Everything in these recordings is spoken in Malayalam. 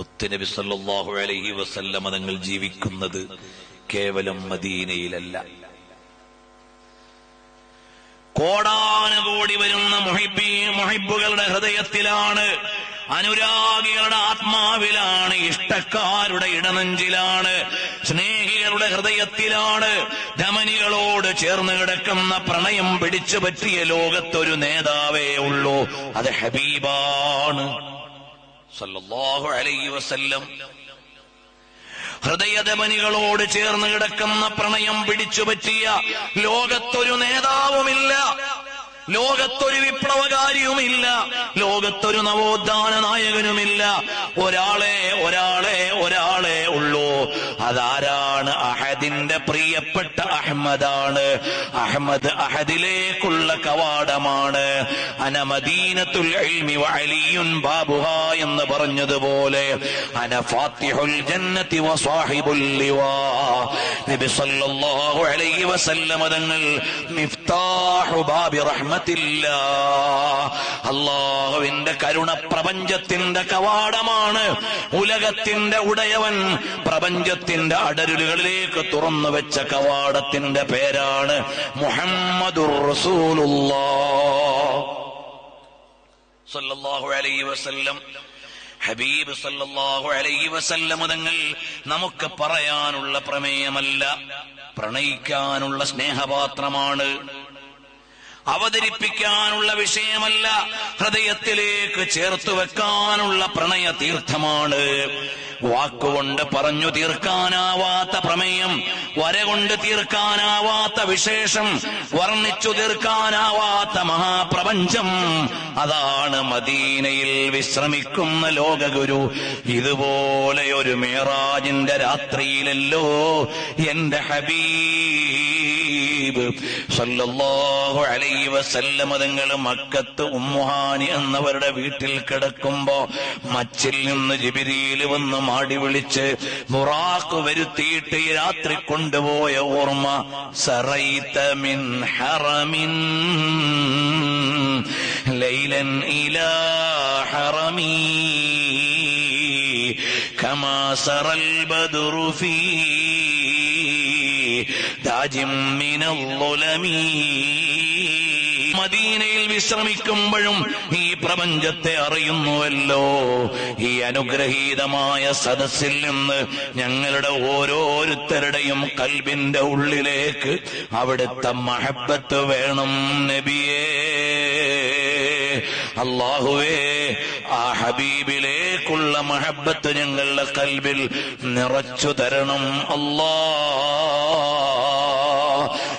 മുത്തുനബി സല്ലാഹു അലഹി വസല്ലമ തങ്ങൾ ജീവിക്കുന്നത് കേവലം മദീനയിലല്ല. കോടാനുകോടി വരുന്ന മൊഹിബി മൊഹിബുകളുടെ ഹൃദയത്തിലാണ് അനുരാഗികളുടെ ആത്മാവിലാണ് ഇഷ്ടക്കാരുടെ ഇടനെഞ്ചിലാണ് സ്നേഹികളുടെ ഹൃദയത്തിലാണ് ധമനികളോട് ചേർന്ന് കിടക്കുന്ന പ്രണയം പിടിച്ചു പറ്റിയ ലോകത്തൊരു നേതാവേ ഉള്ളൂ. അത് ഹബീബാണ്. സല്ലല്ലാഹു അലൈഹി വസല്ലം. ഹൃദയധമനികളോട് ചേർന്ന് കിടക്കുന്ന പ്രണയം പിടിച്ചു പറ്റിയ ലോകത്തൊരു നേതാവുമില്ല. ലോകത്തൊരു വിപ്ലവകാരിയുമില്ല. ലോകത്തൊരു നവോത്ഥാന നായകനുമില്ല. ഒരാളെ ഒരാളെ ഒരാളെ ഉള്ളൂ. അതാരാണ് അഹദിന്റെ പ്രിയപ്പെട്ട അഹമ്മദാണ്. അഹമ്മദ് അഹദിലേക്കുള്ള കവാടമാണ്. അനമദീനത്തുൽ ഇൽമി വഅലിയുൻ ബാബുഹ എന്ന് പറഞ്ഞതുപോലെ അന ഫാത്തിഹുൽ ജന്നതി വസാഹിബുൽ ലിവാ. നബി സല്ലല്ലാഹു അലൈഹി വസല്ലമ തങ്ങൾ മിഫ്താഹു ബാബി റഹ്മത്തില്ലാ. അള്ളാഹുവിന്റെ കരുണ പ്രപഞ്ചത്തിന്റെ കവാടമാണ്. ഉലകത്തിന്റെ ഉടയവൻ പ്രപഞ്ചത്തിന്റെ അടരുകളിലേക്ക് തുറന്നു വെച്ച കവാടത്തിന്റെ പേരാണ് മുഹമ്മദുർ അലൈഹി വസല്ലം. ഹബീബ് സല്ലല്ലാഹു അലൈഹി വസല്ലം തങ്ങൾ നമുക്ക് പറയാനുള്ള പ്രമേയമല്ല. പ്രണയിക്കാനുള്ള സ്നേഹപാത്രമാണ്. അവതരിപ്പിക്കാനുള്ള വിഷയമല്ല. ഹൃദയത്തിലേക്ക് ചേർത്തു വെക്കാനുള്ള പ്രണയ തീർത്ഥമാണ്. വാക്കുകൊണ്ട് പറഞ്ഞു തീർക്കാനാവാത്ത പ്രമേയം വരകൊണ്ട് തീർക്കാനാവാത്ത വിശേഷം വർണിച്ചു തീർക്കാനാവാത്ത മഹാപ്രപഞ്ചം അതാണ് മദീനയിൽ വിശ്രമിക്കുന്ന ലോകഗുരു. ഇതുപോലെ ഒരു മേറാജിന്റെ രാത്രിയിലല്ലോ എന്റെ ഹബീബ് സല്ലല്ലാഹു അലൈഹി വസല്ലമ തങ്ങൾ മക്കത്ത് ഉമ്മുഹാനി എന്നവരുടെ വീട്ടിൽ കിടക്കുമ്പോ മച്ചിൽ നിന്ന് ജിബിരിയിൽ വന്ന് മാടി വിളിച്ച് മുറാക്ക് വരുത്തിയിട്ട് ഈ രാത്രി കൊണ്ടുപോയ ഓർമ്മ സറൈത മിൻ ഹറമിൻ ലൈലൻ ഇലാ ഹറമീ كما سرى البدر في മദീനയിൽ വിശ്രമിക്കുമ്പോഴും ഈ പ്രപഞ്ചത്തെ അറിയുന്നുവല്ലോ. ഈ അനുഗ്രഹീതമായ സദസ്സിൽ നിന്ന് ഞങ്ങളുടെ ഓരോരുത്തരുടെയും കൽബിന്റെ ഉള്ളിലേക്ക് അവിടുത്തെ മഹബത്ത് വേണം നബിയേ. അള്ളാഹുവേ ആ ഹബീബിലേ ഹബീബിലേക്കുള്ള മഹബത്ത് ഞങ്ങളുടെ കൽവിൽ നിറച്ചു തരണം. അല്ലാ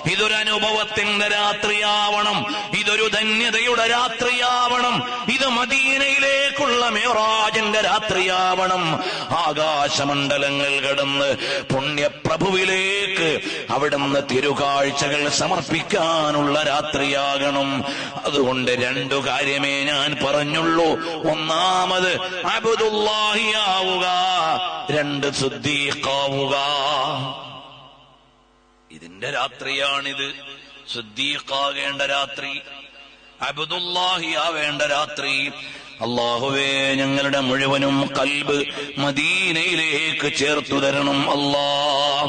ഇതൊരു അനുഭവത്തിന്റെ രാത്രിയാവണം. ഇതൊരു ധന്യതയുടെ രാത്രിയാവണം. ഇത് മദീനയിലേക്കുള്ള മേറാജിന്റെ രാത്രിയാവണം. ആകാശമണ്ഡലങ്ങൾ കടന്ന് പുണ്യപ്രഭുവിലേക്ക് അവിടുന്ന് തിരുകാഴ്ചകൾ സമർപ്പിക്കാനുള്ള രാത്രിയാകണം. അതുകൊണ്ട് രണ്ടു കാര്യമേ ഞാൻ പറഞ്ഞുള്ളൂ. ഒന്നാമത് അബുദുല്ലാഹിയാവുക രണ്ട് സുദ്ദീഖാവുക. ഇതിന്റെ രാത്രിയാണിത്. സുദ്ദീഖാകേണ്ട രാത്രി അബുദുല്ലാഹി ആവേണ്ട രാത്രി. അള്ളാഹുവേ ഞങ്ങളുടെ മുഴുവനും കൽബ് മദീനയിലേക്ക് ചേർത്തു തരണം. അല്ലാ